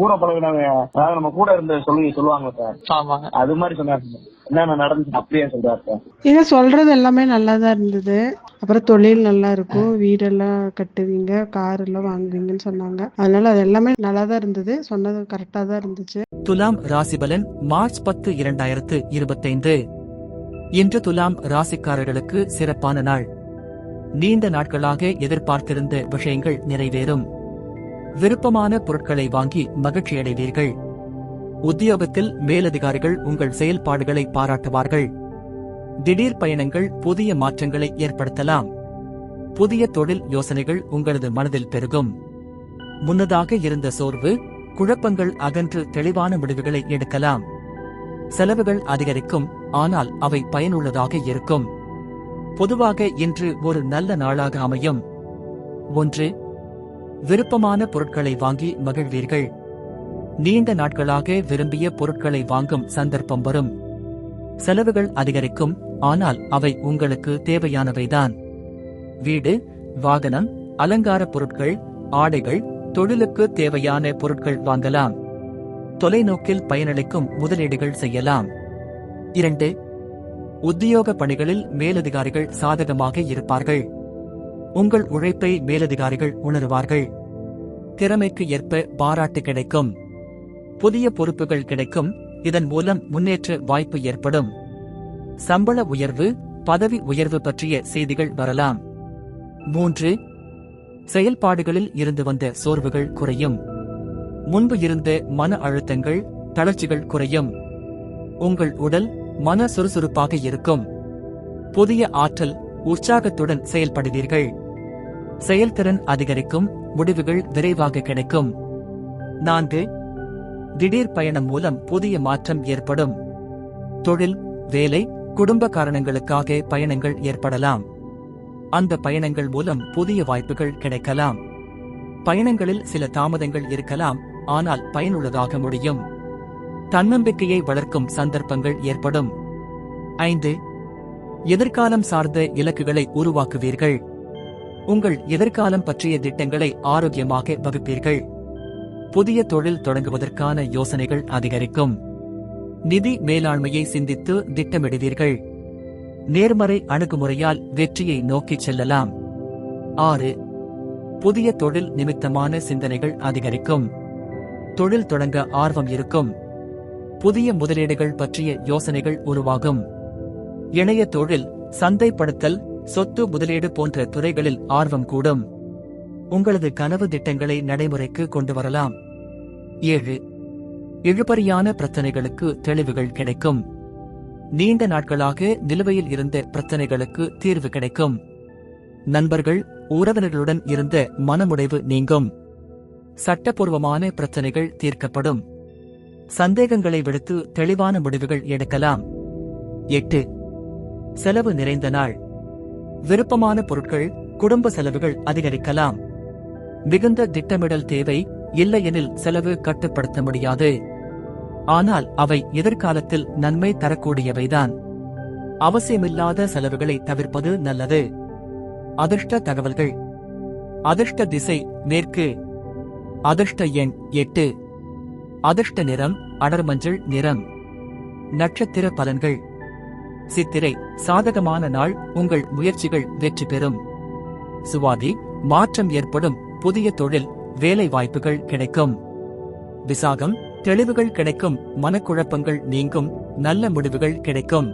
கூட பழகினவங்க அதாவது நம்ம கூட இருந்த சொல்லி சொல்லுவாங்க சார். அது மாதிரி சொன்னாரு சார். என்னென்ன நடந்துச்சு அப்படியே சொல்றாரு சார். நீங்க சொல்றது எல்லாமே நல்லா தான் இருந்தது. அப்புறம் தொழில் நல்லா இருக்கும். வீடெல்லாம் கட்டுவீங்க கார் எல்லாம் வாங்குவீங்கன்னு சொன்னாங்க. அதனால அது எல்லாமே நல்லா தான் இருந்தது. சொன்னது கரெக்டா தான் இருந்துச்சு. துலாம் ராசிபலன் மார்ச் பத்து இரண்டாயிரத்து இருபத்தைந்து. இன்று துலாம் ராசிக்காரர்களுக்கு சிறப்பான நாள். நீண்ட நாட்களாக எதிர்பார்த்திருந்த விஷயங்கள் நிறைவேறும். விருப்பமான பொருட்களை வாங்கி மகிழ்ச்சியடைவீர்கள். உத்தியோகத்தில் மேலதிகாரிகள் உங்கள் செயல்பாடுகளை பாராட்டுவார்கள். திடீர் பயணங்கள் புதிய மாற்றங்களை ஏற்படுத்தலாம். புதிய தொழில் யோசனைகள் உங்களது மனதில் பெருகும். முன்னதாக இருந்த சோர்வு குழப்பங்கள் அகன்று தெளிவான முடிவுகளை எடுக்கலாம். செலவுகள் அதிகரிக்கும் ஆனால் அவை பயனுள்ளதாக இருக்கும். பொதுவாக இன்று ஒரு நல்ல நாளாக அமையும். ஒன்று விருப்பமான பொருட்களை வாங்கி மகிழ்வீர்கள். நீண்ட நாட்களாக விரும்பிய பொருட்களை வாங்கும் சந்தர்ப்பம் வரும். செலவுகள் அதிகரிக்கும் ஆனால் அவை உங்களுக்கு தேவையானவைதான். வீடு வாகனம் அலங்கார பொருட்கள் ஆடைகள் தொழிலுக்கு தேவையான பொருட்கள் வாங்கலாம். தொலைநோக்கில் பயனளிக்கும் முதலீடுகள் செய்யலாம். இரண்டு உத்தியோக பணிகளில் மேலதிகாரிகள் சாதகமாக இருப்பார்கள். உங்கள் உழைப்பை மேலதிகாரிகள் உணருவார்கள். திறமைக்கு ஏற்ப பாராட்டு கிடைக்கும். புதிய பொறுப்புகள் கிடைக்கும். இதன் மூலம் முன்னேற்ற வாய்ப்பு ஏற்படும். சம்பள உயர்வு பதவி உயர்வு பற்றிய செய்திகள் வரலாம். மூன்று செயல்பாடுகளில் இருந்து வந்த சோர்வுகள் குறையும். முன்பு இருந்த மன அழுத்தங்கள் தளர்ச்சிகள் குறையும். உங்கள் உடல் மன சுறுசுறுப்பாக இருக்கும். புதிய ஆற்றல் உற்சாகத்துடன் செயல்படுவீர்கள். செயல்திறன் அதிகரிக்கும் முடிவுகள் விரைவாக கிடைக்கும். நான்கு திடீர் பயணம் மூலம் புதிய மாற்றம் ஏற்படும். தொழில் வேலை குடும்ப காரணங்களுக்காக பயணங்கள் ஏற்படலாம். அந்த பயணங்கள் மூலம் புதிய வாய்ப்புகள் கிடைக்கலாம். பயணங்களில் சில தாமதங்கள் இருக்கலாம் ஆனால் பயனுள்ளதாக முடியும். தன்னம்பிக்கையை வளர்க்கும் சந்தர்ப்பங்கள் ஏற்படும். ஐந்து எதிர்காலம் சார்ந்த இலக்குகளை உருவாக்குவீர்கள். உங்கள் எதிர்காலம் பற்றிய திட்டங்களை ஆரோக்கியமாக வகுப்பீர்கள். புதிய தொழில் தொடங்குவதற்கான யோசனைகள் அதிகரிக்கும். நிதி மேலாண்மையை சிந்தித்து திட்டமிடுவீர்கள். நேர்மறை அணுகுமுறையால் வெற்றியை நோக்கிச் செல்லலாம். ஆறு. புதிய தொழில் நிமித்தமான சிந்தனைகள் அதிகரிக்கும். தொழில் தொடங்க ஆர்வம் இருக்கும். புதிய முதலீடுகள் பற்றிய யோசனைகள் உருவாகும். இணைய தொழில் சந்தைப்படுத்தல் சொத்து முதலீடு போன்ற துறைகளில் ஆர்வம் கூடும். உங்களது கனவு திட்டங்களை நடைமுறைக்கு கொண்டு வரலாம். ஏழு. இழுபறியான பிரச்சனைகளுக்கு தெளிவுகள் கிடைக்கும். நீண்ட நாட்களாக நிலுவையில் இருந்த பிரச்சனைகளுக்கு தீர்வு கிடைக்கும். நண்பர்கள் உறவினர்களுடன் இருந்த மனமுடைவு நீங்கும். சட்டப்பூர்வமான பிரச்சனைகள் தீர்க்கப்படும். சந்தேகங்களை விடுத்து தெளிவான முடிவுகள் எடுக்கலாம். எட்டு. செலவு நிறைந்த நாள். விருப்பமான பொருட்கள் குடும்ப செலவுகள் அதிகரிக்கலாம். மிகுந்த திட்டமிடல் தேவை இல்லையெனில் செலவு கட்டுப்படுத்த முடியாது. ஆனால் அவை எதிர்காலத்தில் நன்மை தரக்கூடியவைதான். அவசியமில்லாத செலவுகளை தவிர்ப்பது நல்லது. அதிர்ஷ்ட தகவல்கள். அதிர்ஷ்ட திசை மேற்கு. அதிர்ஷ்ட எண் எட்டு. அதிர்ஷ்ட நிறம் அடர்மஞ்சள் நிறம். நட்சத்திர பலன்கள். சித்திரை சாதகமான நாள் உங்கள் முயற்சிகள் வெற்றி பெறும். சுவாதி மாற்றம் ஏற்படும் புதிய தொழில் வேலை வாய்ப்புகள் கிடைக்கும். விசாகம் தெளிவுகள் கிடைக்கும் மனக்குழப்பங்கள் நீங்கும் நல்ல முடிவுகள் கிடைக்கும்.